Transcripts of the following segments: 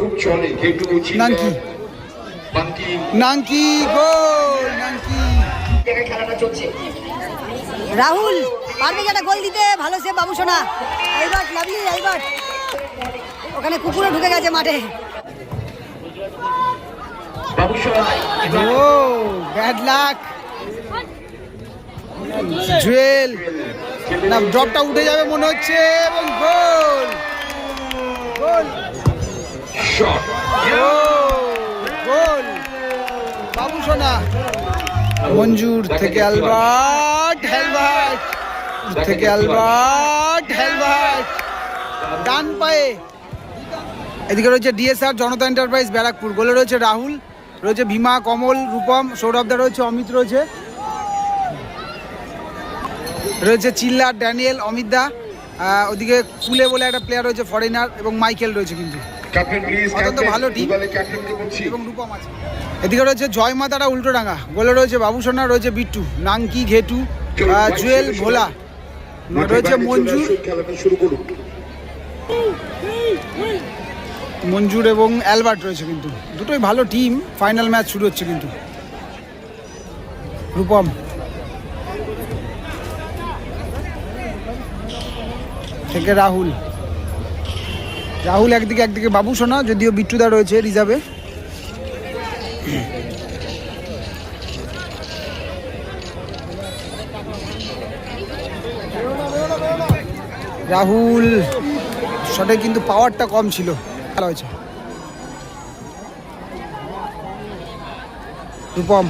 খুব চলে যেহেতু নাঙ্কি। বাঙ্কি নাঙ্কি গোল নাঙ্কি জায়গায় খেলাটা চলছে। রাহুল পারবে একটা গোল দিতে? ভালো সে বাবু সোনা। আইবাট লাভলি আইবাট ওখানে কুকুরে ঢুকে গেছে মাঠে। ও ব্যাড লাক জুয়েল। না ড্রপটা উঠে যাবে মনে হচ্ছে এবং গোল। শট গোল বাবু সোনা মঞ্জুর থেকে অ্যালবার্ট হেলবার্ট থেকে অ্যালবার্ট হেলবার্ট ডান পায়ে। এদিকে রয়েছে ডিএসআর জনতা এন্টারপ্রাইজ ব্যারাকপুর। গোলে রয়েছে রাহুল রয়েছে ভীমা কমল রূপম সৌরভদা রয়েছে অমিত রয়েছে। রয়েছে চিল্লার ড্যানিয়েল অমিতদা আহ, ওদিকে কুলে বলে একটা প্লেয়ার রয়েছে ফরেনার এবং মাইকেল রয়েছে কিন্তু। ক্যাপ্টেন প্লিজ অত্যন্ত ভালো team। এবং রূপম আছে। এদিকে রয়েছে জয় মাতারা উল্টো ডাঙ্গা গোলে রয়েছে বাবুসোনা রয়েছে বিট্টু নাঙ্কি ঘেটু জুয়েল ভোলা। রয়েছে মঞ্জুর। শুরু করুন। মঞ্জুর এবং অ্যালবার্ট রয়েছে কিন্তু। দুটোই ভালো টিম ফাইনাল ম্যাচ শুরু হচ্ছে কিন্তু। রূপম। থেকে রাহুল। রাহুল একদিকে একদিকে বাবু সোনা, যদিও বিট্টুদা রয়েছে রিজার্ভে। রাহুল, শটে কিন্তু পাওয়ারটা কম ছিল। ভালো হয়েছে। রূপম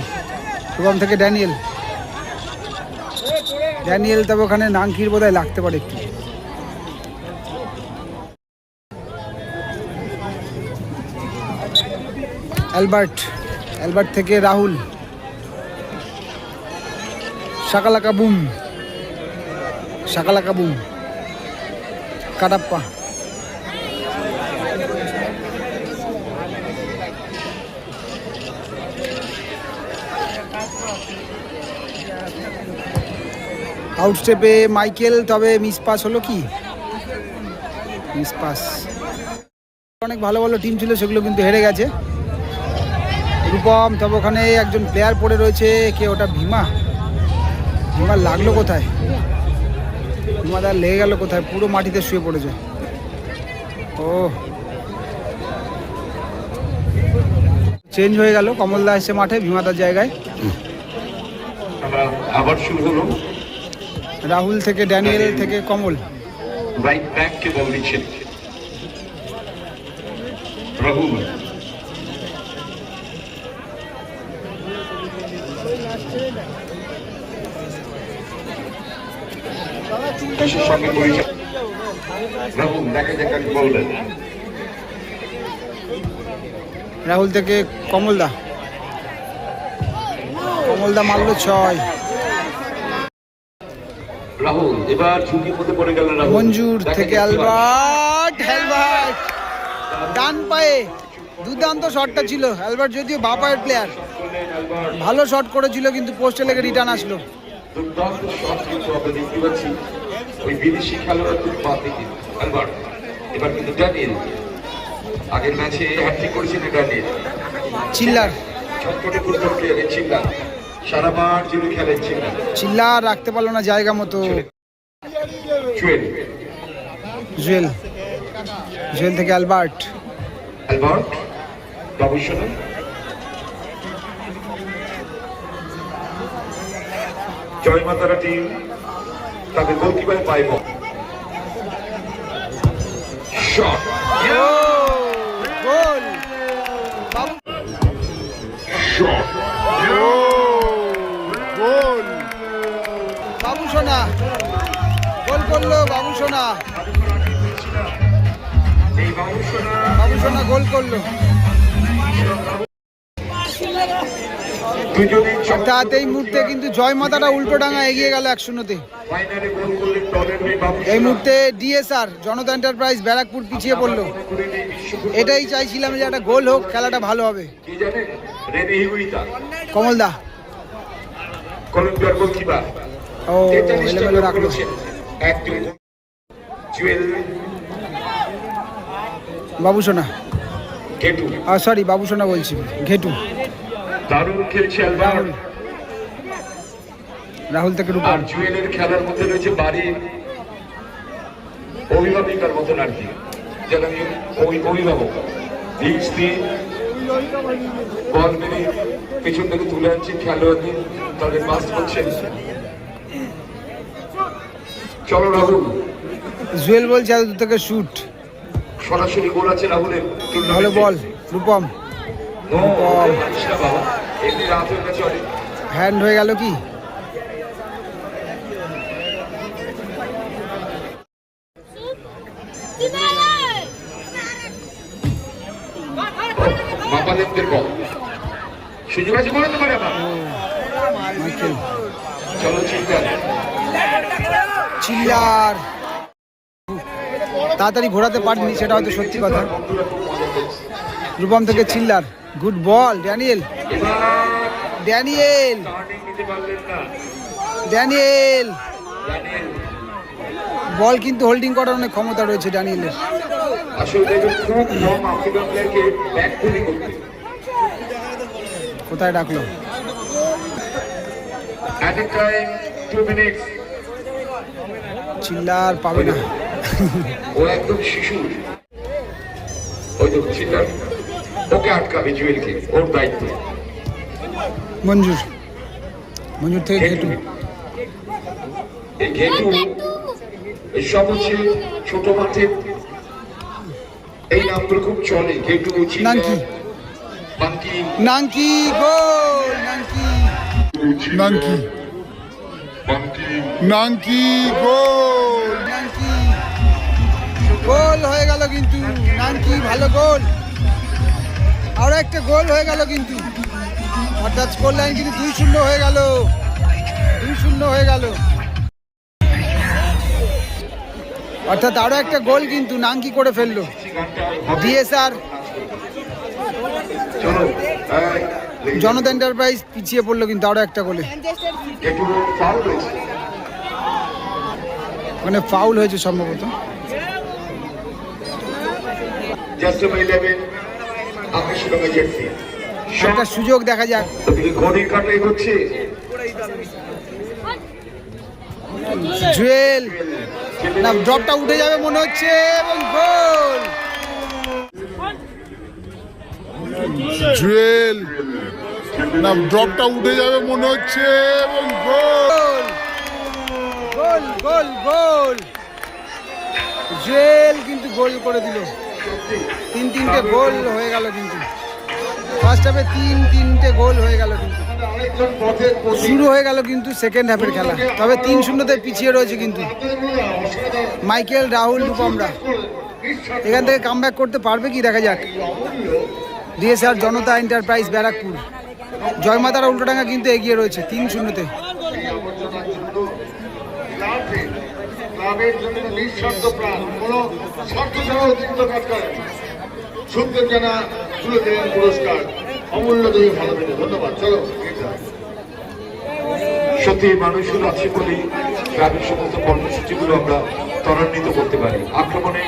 রূপম থেকে ড্যানিয়েল। ড্যানিয়েল তবে ওখানে নাঙ্কির বোধহয় লাগতে পারে একটু। অ্যালবার্ট অ্যালবার্ট থেকে Rahul. Shakalaka boom shakalaka boom. Kattappa. আউটস্টেপে Michael, তবে মিস পাস হলো কি? Miss pass. অনেক ভালো ভালো টিম ছিল, সেগুলো কিন্তু হেরে গেছে। রূপম তবে ওখানে একজন প্লেয়ার পড়ে রয়েছে কে ওটা? ভীমা? ভীমা লাগল কোথায়? ভীমাদার লেগে গেল কোথায়? পুরো মাটিতে শুয়ে পড়েছে। ও। চেঞ্জ হয়ে গেল কমলদা এসে মাঠে ভীমাদার জায়গায়। আবার শুরু হলো। রাহুল থেকে ড্যানিয়েল থেকে কমল। রাইট ব্যাক কে বল দিচ্ছেন রাহুল দেশের সঙ্গে পরিচয় রাহুল দেখা যাক কাকে বলবেন। রাহুল থেকে কমলদা কমলদা মারলো ছয়। রাহুল এবার ঝুঁকির মধ্যে পড়ে গেল রাহুল। মঞ্জুর থেকে। অ্যালবার্ট হেলবার্ট ডান পায়ে দুর্দান্ত শটটা ছিল। অ্যালবার্ট যদিও বা পায়ের প্লেয়ার ভালো শট করেছিল কিন্তু পোস্টে লেগে রিটার্ন আসলো। দুর্দান্ত শট কিন্তু আমরা দেখতে পাচ্ছি। ওই বিদেশি খেলোয়াড় খুব বাদ দিকে অ্যালবার্ট। এবার কিন্তু ড্যানিয়েল। আগের ম্যাচে হ্যাট্রিক করেছিলেন ড্যানিয়েল। চিল্লার। ছটপটে ফুটবল প্লেয়ারের চিল্লা সারা মাঠ জুড়ে খেলেন চিল্লা চিল্লার রাখতে পারল না জায়গা মতো। জুয়েল। জুয়েল। জুয়েল থেকে অ্যালবার্ট। অ্যালবার্ট বাবুসোনা জয় মাতারা টিম তাদের গোলকিপার পাইব ও গোল বাবু গোল বাবু সোনা। গোল করল বাবু সোনা বাবু সোনা গোল করল। অর্থাৎ এই মুহূর্তে কিন্তু জয় মাতাটা উল্টো ডাঙা এগিয়ে গেল এক শূন্যতে এই মুহূর্তে ডিএসআর জনতা এন্টারপ্রাইজ ব্যারাকপুর পিছিয়ে পড়ল। এটাই চাইছিলাম যে একটা গোল হোক খেলাটা ভালো হবে। কমলদা ও এলোমেলো রাখল। বাবু সোনা। সরি বাবুসোনা বলছি। ঘেটু। দারুণ খেলছে আলবার রাহুল। থেকে রূপম আর জুয়েলের খেলার মধ্যে রয়েছে বাড়ির অভিভাবিকার মতন আর কি। আমি অভিভাবক। লিজ দিয়ে বল মেরে পেছন থেকে তুলে আনছেন খেলোয়াড়দের তাদের পাস করছেন চলো রাহুল। জুয়েল বলছে দূর থেকে শুট সরাসরি গোল আছে রাহুলের। ভালো বল রূপম। নো, হয়ে হ্যান্ড হয়ে গেল কি? বল। সুযোগ আছে চলো চিল্লার। তাড়াতাড়ি ঘোরাতে পারিনি সেটা হয়তো সত্যি কথা। রূপম থেকে চিল্লার। Good ball Daniel. Daniel. Daniel. Ball কিন্তু হোল্ডিং করার অনেক ক্ষমতা রয়েছে ড্যানিয়েলের। কোথায় ডাকলো? চিল্লার পাবে না। ও একদম শিশু। ওই তো চিন্তা ওকে আটকাবে জুয়েলকে ওর দায়িত্ব। মঞ্জুর। মঞ্জুর থেকে ঘেটু। এই ঘেটু? এসব হচ্ছে ছোট মাঠে। এই নামগুলো খুব চলে ঘেটু নাঙ্কি। বাঙ্কি নাঙ্কি গোল নাঙ্কি নাঙ্কি নাঙ্কি গোল নাঙ্কি গোল হয়ে গেল কিন্তু। নাঙ্কি ভালো গোল। আরও একটা গোল হয়ে গেল কিন্তু। অর্থাৎ স্কোর লাইন কিন্তু দুই শূন্য হয়ে গেল। দুই শূন্য হয়ে গেল। অর্থাৎ আরও একটা গোল কিন্তু নাঙ্কি করে ফেলল। ডিএসআর জনতা এন্টারপ্রাইজ পিছিয়ে পড়ল কিন্তু আরও একটা গোলে। মানে ফাউল হয়েছে সম্ভবত। জাস্ট ইলেভেন আকাশ রঙের জার্সি একটা সুযোগ দেখা যাক। ঘড়ির কাটা এগোচ্ছে জুয়েল না ড্রপটা উঠে যাবে মনে হচ্ছে এবং গোল! জুয়েল না ড্রপটা উঠে যাবে মনে হচ্ছে এবং গোল! গোল গোল গোল! জুয়েল কিন্তু গোল করে দিল। তিন তিনটে গোল হয়ে গেল কিন্তু। ফার্স্ট হাফে তিন তিনটে গোল হয়ে গেল কিন্তু। শুরু হয়ে গেল কিন্তু সেকেন্ড হাফের খেলা। তবে তিন শূন্যতে পিছিয়ে রয়েছে কিন্তু। মাইকেল রাহুল রূপমরা এখান থেকে কাম করতে পারবে কি? দেখা যাক। DSR Janata enterprise Barrackpore. জয়মাতারা Ultadanga কিন্তু এগিয়ে রয়েছে তিন শূন্যতে। নিঃস্বার্থ প্রাণ। কোনো স্বার্থ ছাড়া অতিরিক্ত কাজ করেন। সুন্দর জানা তুলে দেবেন পুরস্কার। অমূল্য দেবী ভালো দেবে ধন্যবাদ। চলো সত্যি মানুষগুলো আছে বলেই গ্রামের সমস্ত কর্মসূচিগুলো আমরা ত্বরান্বিত করতে পারি। আক্রমণে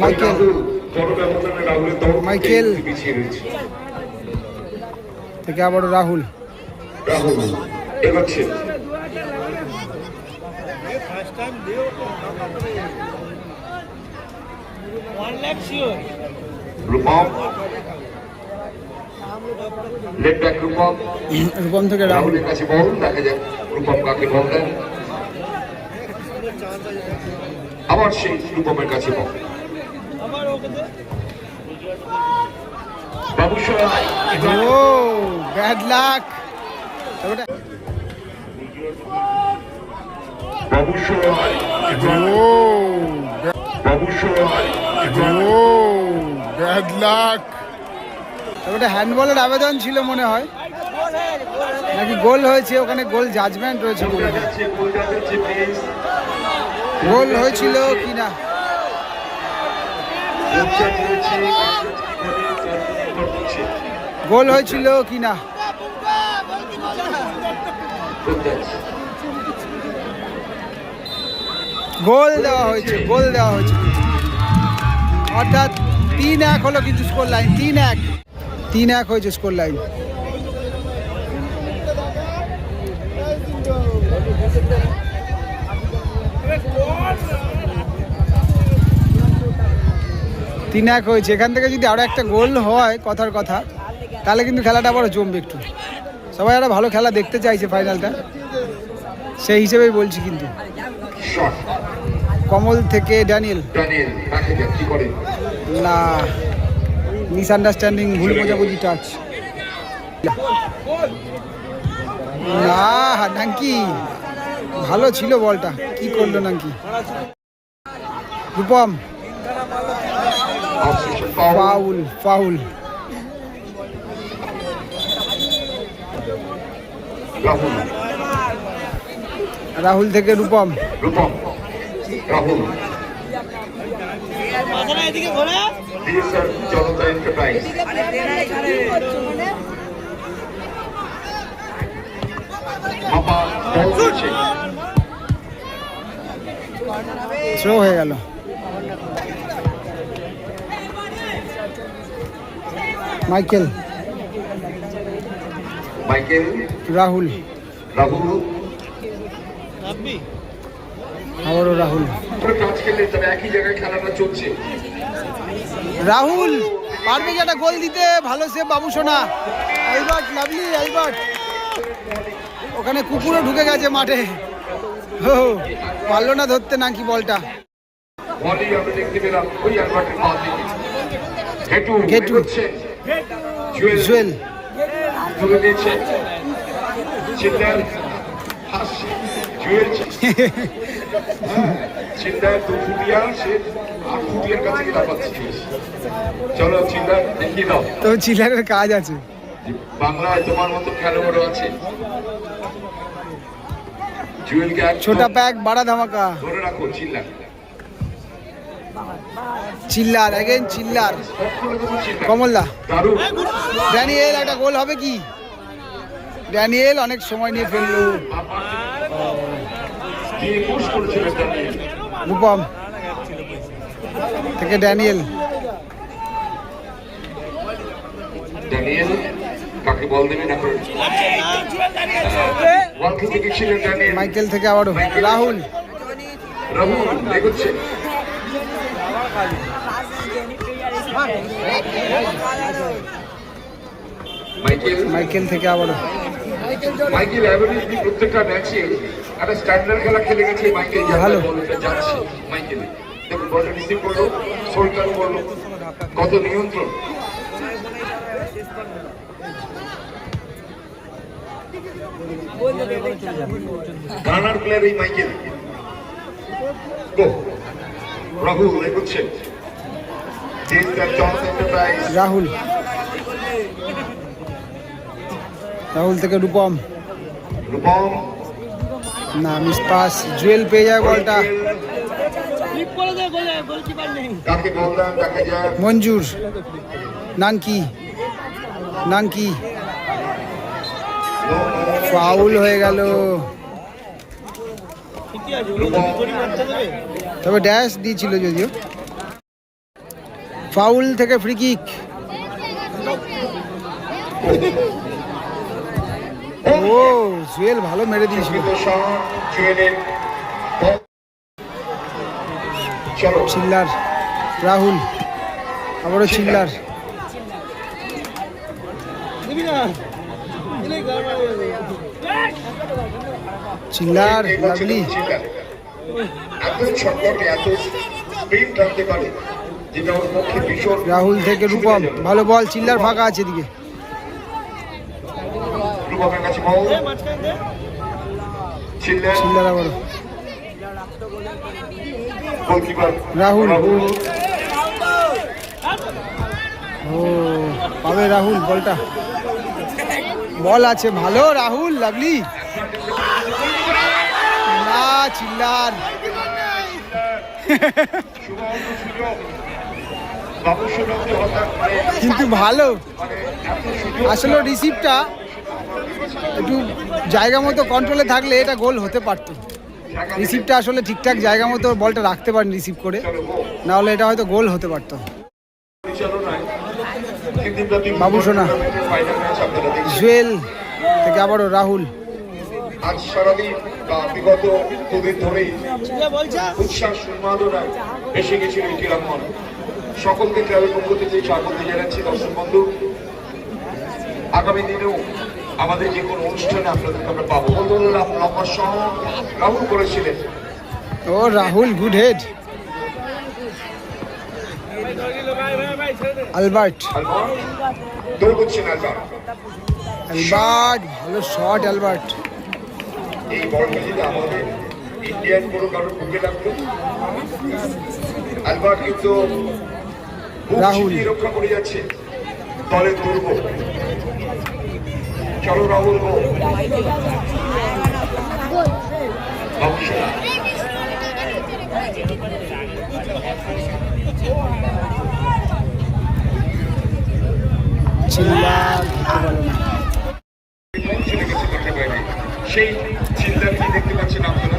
মাইকেল। রাহুল, থেকে রাহুল। রাহুল এগোচ্ছে Rupam. Left back Rupam. Rupam থেকে রাহুলের কাছে বল দেখা যাক রূপম কাকে বল দেন আবার সেই রূপমের কাছে বল। বাবু ব্যাড লাক বাবু বাবু ব্যাড লাক ওটা হ্যান্ডবলের আবেদন ছিল মনে হয়। নাকি গোল হয়েছে, ওখানে গোল জাজমেন্ট রয়েছে গোল হয়েছিল কি না গোল হয়েছিল কি না গোল দেওয়া হয়েছে, গোল দেওয়া হয়েছে। অর্থাৎ তিন এক হলো কিন্তু স্কোর লাইন তিন এক। তিন এক হয়েছে স্কোর লাইন তিন এক হয়েছে। এখান থেকে যদি আরও একটা গোল হয় কথার কথা, তাহলে কিন্তু খেলাটা আবার জমবে একটু। সবাই একটা ভালো খেলা দেখতে চাইছে ফাইনালটা সেই হিসেবেই বলছি কিন্তু। কমল থেকে ড্যানিয়েল। না মিসআন্ডারস্ট্যান্ডিং ভুল বোঝাবুঝি টাচ না নাঙ্কি ভালো ছিল বলটা। কি করল নাকি রূপম। Foul foul. রাহুল থেকে রূপম। রূপম। রাহুল। জনতা এন্টারপ্রাইজ। থ্রো হয়ে গেল। মাইকেল। মাইকেল। রাহুল। রাহুল। আবারও রাহুল। রাহুল পারবে একটা গোল দিতে? ভালো সে বাবু সোনা। Albert lovely Albert. ওখানে কুকুরও ঢুকে গেছে মাঠে। ও পারল না ধরতে নাকি বলটা। জুয়েল। দু ফুটিয়া সে আট ফুটিয়ার কাছে পাচ্ছে চলো দেখিয়ে দাও। তো কাজ আছে। বাংলায় তোমার মতো খেলোয়াড়ও আছে। জুয়েলকে ছোটা প্যাক বাড়া ধামাকা। ধরে রাখো চিল্লা চিল্লার এগেন চিল্লার। কমলদা। ড্যানিয়েল একটা গোল হবে কি? ড্যানিয়েল অনেক সময় নিয়ে ফেলল দিয়ে পুশ করেছিলেন ড্যানিয়েল রূপম থেকে ড্যানিয়েল। ড্যানিয়েল কাকে বল দেবেন এখন ওয়ান থেকে ছিলেন ড্যানিয়েল মাইকেল থেকে আবারও। রাহুল। রাহুল এগোচ্ছে। মাইকেল। মাইকেল থেকে আবারও। মাইকেল অ্যাভারেজ প্রত্যেকটা ম্যাচে একটা স্ট্যান্ডার্ড খেলা খেলে গেছে মাইকেল ভালো। যাচ্ছে মাইকেল। দেখুন বলটা রিসিভ করল শোল্ডার করল কত নিয়ন্ত্রণ। গানার প্লেয়ার এই মাইকেল। রাহুল এগোচ্ছে। দেশদার জনতা রাহুল। রাহুল থেকে রূপম। রূপম। না মিস পাস। জুয়েল পেয়ে যায় বলটা। মঞ্জুর। নাঙ্কি নাঙ্কি ফাউল হয়ে গেল। তবে ড্যাশ দিয়েছিল যদিও। ফাউল থেকে ফ্রি কিক ও জুয়েল ভালো মেরে দিয়েছিল। চিল্লার রাহুল আবারও চিল্লার। চিল্লার। লাভলি। রাহুল থেকে রূপম ভালো বল চিল্লার ফাঁকা আছে এদিকে। রূপমের কাছে বল। গোলকিপার রাহুল। রাহুল। ও পাবে রাহুল বলটা। বল আছে ভালো রাহুল লাভলি। না চিল্লার কিন্তু ভালো। আসলে রিসিভটা একটু জায়গা মতো কন্ট্রোলে থাকলে এটা গোল হতে পারতো। রিসিভটা আসলে ঠিকঠাক জায়গা মতো বলটা রাখতে পারেন রিসিভ করে। না হলে এটা হয়তো গোল হতে পারতো। বাবু সোনা। জুয়েল থেকে আবারও রাহুল। সকলকে ক্লাবের পক্ষ থেকে স্বাগত জানাচ্ছি দর্শক বন্ধু। আগামী দিনেও আমাদের যে কোনো অনুষ্ঠানে আপনাদেরকে আমরা পাবো। বলতে লম্বা সহ রাহুল করেছিলেন। ও Rahul good head Albert Albert ভালো শট আলবার্ট এই বলটা যদি আমাদের ইন্ডিয়ান কোনো কারোর বুকে লাগতো আলবার কিন্তু রাহুল। রক্ষা করে যাচ্ছে। দলের দুর্গ চলো রাহুল গো। সেই চিল্লাকে দেখতে পাচ্ছেন আপনারা।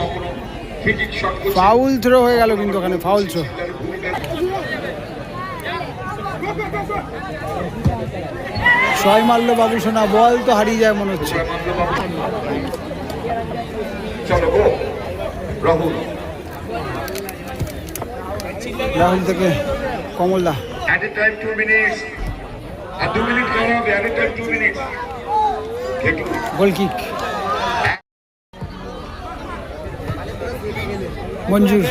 কখনো ফাউল থ্রো হয়ে গেল কিন্তু ওখানে ফাউল থ্রো চিল্লার ভূমিকা ছয় মারল বাবু সোনা বল তো হারিয়ে যায় মনে হচ্ছে। রাহুল। থেকে কমলদা At a time, two minutes. আর দু মিনিট করা হবে? At a time, two minutes. Ghetu goal kick Manjur.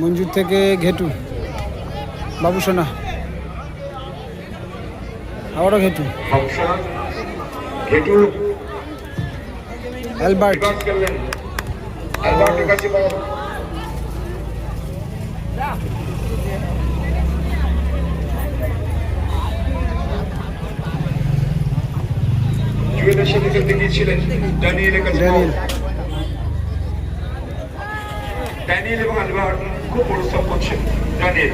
Manjur থেকে ঘেটু। বাবু সোনা। আবারও ঘেটু। ঘেটু। অ্যালবার্ট। অ্যালবার্টের কাছে জুয়েলের সাথে খেলতে গিয়েছিলেন। ড্যানিয়েলের কাছে ড্যানিয়েল এবং আলবার্ট খুব পরিশ্রম করছেন। ড্যানিয়েল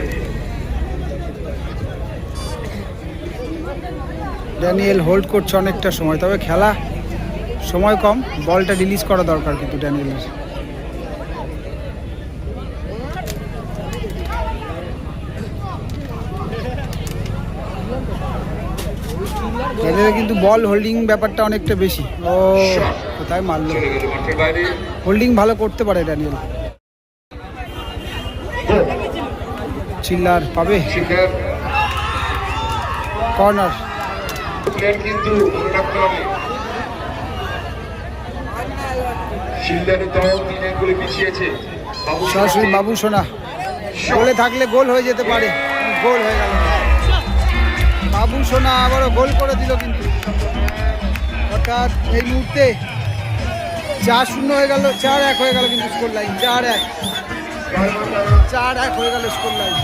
ড্যানিয়েল হোল্ড করছে অনেকটা সময়, তবে খেলা সময় কম, বলটা রিলিজ করা দরকার কিন্তু ড্যানিয়েলের। ড্যানিয়েলের কিন্তু বল হোল্ডিং ব্যাপারটা অনেকটা বেশি। ও, কোথায় মারলো? হোল্ডিং ভালো করতে পারে ড্যানিয়েল। চিল্লার পাবে। কর্নার। প্লেয়ার কিন্তু মনে রাখতে হবে শিলদারে দল তিন এক গোলে পিছিয়েছে সরাসরি বাবু সোনা গোলে থাকলে গোল হয়ে যেতে পারে। গোল হয়ে গেল। বাবু সোনা আবারও গোল করে দিল কিন্তু। অর্থাৎ এই মুহূর্তে চার শূন্য হয়ে গেল চার এক হয়ে গেল কিন্তু স্কোর লাইন চার এক। চার এক হয়ে গেল স্কোর লাইন